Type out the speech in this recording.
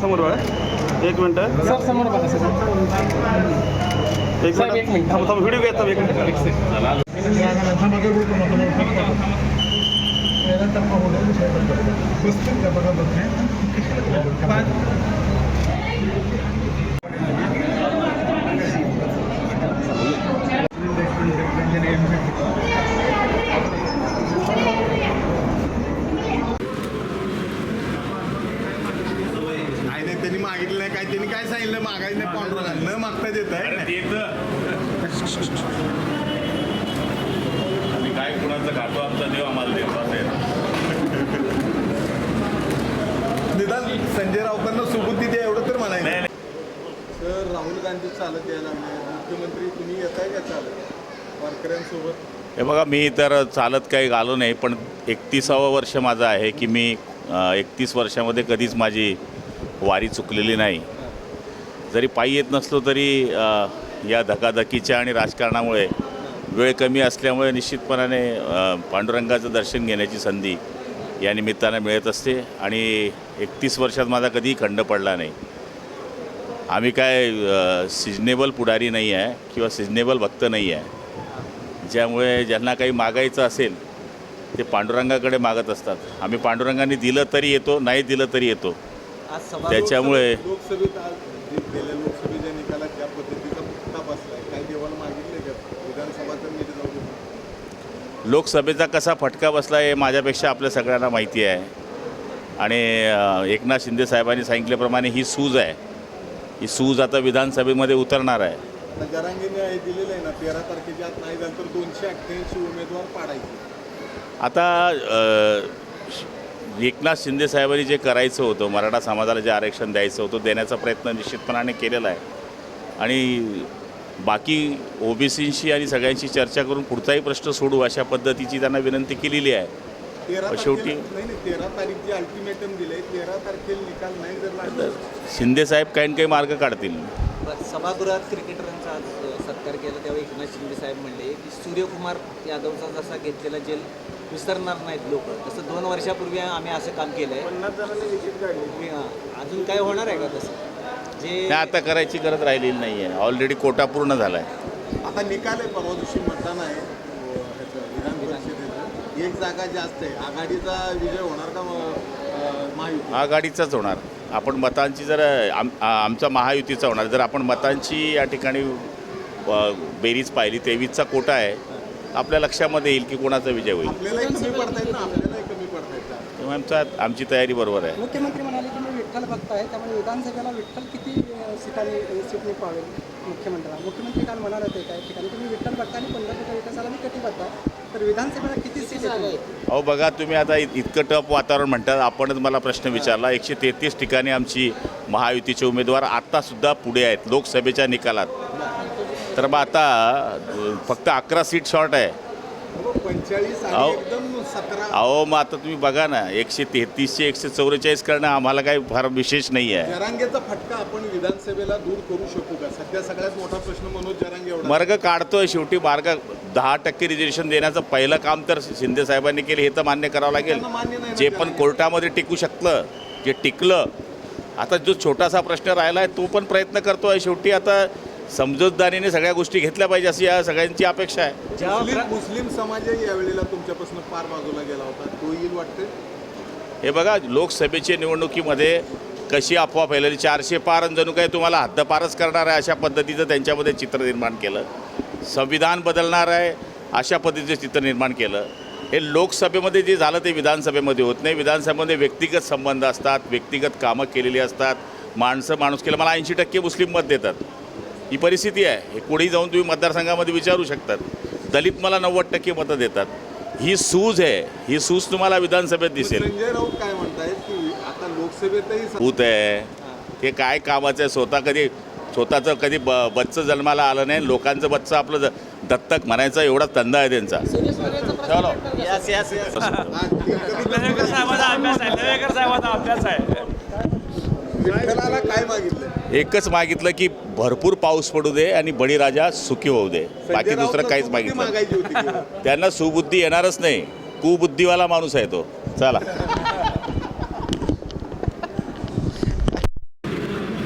समोर बघा. एक मिनटं. सर समोर बघा सर. एक साहेब, एक मिनिट. मिनिट. थांब थांब व्हिडिओ घेत थांब एक मिनिट काय नाही त्यांनी मागितलं नाही काय? त्यांनी काय सांगितलं मागायचं नाही पांडुरंग न मागता देत आहे आम्ही काय कुणाचं खातो आमचा देव आम्हाला आहे ना. निदान संजय राऊतांना सुबुद्धी द्या एवढं तर म्हणायचं. सर राहुल गांधी चालत यायला मुख्यमंत्री तुम्ही येताय का चालत? वारकऱ्यांसोबत? हे बघा मी तर चालत काही आलो नाही पण एकतीसावं वर्ष माझं आहे की मी एकतीस वर्षामध्ये कधीच माझी वारी चुकलेली नाही. जरी पायी येत नसलो तरी या धकाधकीच्या आणि राजकारणामुळे वेळ कमी असल्यामुळे निश्चितपणाने पांडुरंगाचं दर्शन घेण्याची संधी या निमित्तानं मिळत असते आणि एकतीस वर्षात माझा कधीही खंड पडला नाही. आम्ही काय सिजनेबल पुढारी नाही आहे किंवा सिजनेबल भक्त नाही आहे. ज्यामुळे ज्यांना काही मागायचं असेल ते पांडुरंगाकडे मागत असतात. आम्ही पांडुरंगाने दिलं तरी येतो नाही दिलं तरी येतो. त्याच्यामुळे लोकसभेत आज जे गेल्या लोकसभेच्या निकालात ज्या पद्धतीचा फटका बसलाय काय देवाला मागितले का? विधानसभा तर नीट जाऊ दे. लोकसभेचा कसा फटका बसला हे माझ्यापेक्षा आपल्या सगळ्यांना माहिती आहे. आणि एकनाथ शिंदे साहेबांनी सांगितल्याप्रमाणे ही सूज आहे. ही सूज आता विधानसभेमध्ये उतरणार आहे. आता जरांगीने दिलेलं आहे ना तेरा तारखेच्या आत नाही झालं तर दोनशे अठ्ठ्याऐंशी उमेदवार पाडायचे. आता एकनाथ शिंदे साहेबांनी जे करायचं होतं मराठा समाजाला जे आरक्षण द्यायचं होतं देण्याचा प्रयत्न निश्चितपणाने केलेला आहे. आणि बाकी ओबीसींशी आणि सगळ्यांशी चर्चा करून पुढचाही प्रश्न सोडू अशा पद्धतीची त्यांना विनंती केलेली आहे. शेवटी- तारखेला- नाही नाही तेरा तारीख जे अल्टिमेटम दिले तेरा तारखेला निकाल नाही जर लागला शिंदे साहेब काही ना काही मार्ग काढतील. सभागृहात क्रिकेटरांचा आज सत्कार केला तेव्हा एकनाथ शिंदे साहेब म्हणले की सूर्यकुमार यादवचा जसा घेतलेला जेल विसरणार नाहीत लोक. तसं दोन वर्षापूर्वी आम्ही असं काम केलं आहे पन्नास जणांनी विकेट काढली. अजून काय होणार आहे का तसं? जे आता करायची गरज राहिलेली नाही आहे ऑलरेडी कोटा पूर्ण झाला आहे आता निकाल आहे परवा दिवशी मतदान आहे. एक जागा जास्त आहे. आघाडीचा विजय होणार का महायुती आघाडीचाच होणार. आपण मतांची जर आम आमचा महायुतीचा होणार. जर आपण मतांची या ठिकाणी बेरीज पाहिली तेवीसचा कोटा आहे आपल्या लक्षामध्ये येईल की कोणाचा विजय होईल. तेव्हा आमचा आमची तयारी बरोबर आहे. मुख्यमंत्री म्हणाले की मी विठ्ठल भक्त आहे. त्यामुळे विधानसभेला विठ्ठल किती सीटाने अ, सीटने पावेल मुख्यमंत्र्याला मुख्यमंत्री काल म्हणाले होते काय ठिकाणी तुम्ही विठ्ठल भक्त आणि पंढरपूरच्या विकासाला मी कटिबद्ध आहे तर विधानसभेला किती सीट आहे अहो बघा तुम्ही आता इतकं टफ वातावरण म्हणतात आपणच मला प्रश्न विचारला. एकशे तेहतीस ठिकाणी आमची महायुतीचे उमेदवार आत्तासुद्धा पुढे आहेत लोकसभेच्या निकालात. तर मग आता फक्त अकरा सीट शॉर्ट आहे. अहो. मग आता तुम्ही बघा ना एकशे तेहतीसशे एकशे चौवेचाळीस करणं आम्हाला काही फार विशेष नाही आहे. जरांगेचा फटका आपण विधानसभेला दूर करू शकू का? सध्या सगळ्यात मोठा प्रश्न मनोज जरांगे एवढा. मार्ग काढतोय शेवटी मार्ग दहा टक्के रिझर्वेशन देण्याचं पहिलं काम तर शिंदे साहेबांनी केलं हे तर मान्य करावं लागेल. जे पण. कोर्टामध्ये टिकू शकलं जे टिकलं आता जो छोटासा प्रश्न राहिला आहे तो पण प्रयत्न करतोय शेवटी. आता समजूतदारीने सगळ्या गोष्टी घेतल्या पाहिजे अशी या सगळ्यांची अपेक्षा आहे. मुस्लिम मुस्लिम समाजही यावेळेला तुमच्यापासून पार बाजूला गेला होता. तो येईल वाटतं हे बघा लोकसभेच्या निवडणुकीमध्ये कशी अफवा फैलली? चारशे पार जणू काही तुम्हाला हद्दपारच करणार आहे अशा पद्धतीचं त्यांच्यामध्ये चित्र निर्माण केलं. संविधान बदलणार आहे अशा पद्धतीचं चित्र निर्माण केलं. हे लोकसभेमध्ये जे झालं ते विधानसभेमध्ये होत नाही. विधानसभेमध्ये व्यक्तिगत संबंध असतात व्यक्तिगत कामं केलेली असतात. माणसं माणूस केलं. मला ऐंशी टक्के मुस्लिम मत देतात. ही परिस्थिती आहे. हे पुढेही जाऊन तुम्ही मतदारसंघामध्ये विचारू शकतात. दलित मला नव्वद टक्के मतं देतात. ही सूज आहे. ही सूज तुम्हाला विधानसभेत दिसेल. संजय राऊत काय म्हणतायत की आता लोकसभेतही भूत आहे. ते काय कामाचं आहे? स्वतः कधी स्वतःचं कधी ब बच्चं जन्माला आलं नाही. लोकांचं बच्चं आपलं ज- दत्तक म्हणायचा एवढा धंदा आहे त्यांचा. चलो. यास यास यास हा, ते कधी- विठ्ठलाला काय मागितलं? एकच मागितलं की भरपूर पाऊस पडू दे आणि बळीराजा सुखी होऊ दे. बाकी दुसरं काहीच मागितलं मागायची होती की. त्यांना सुबुद्धी येणारच नाही. कुबुद्धीवाला माणूस आहे तो. चला.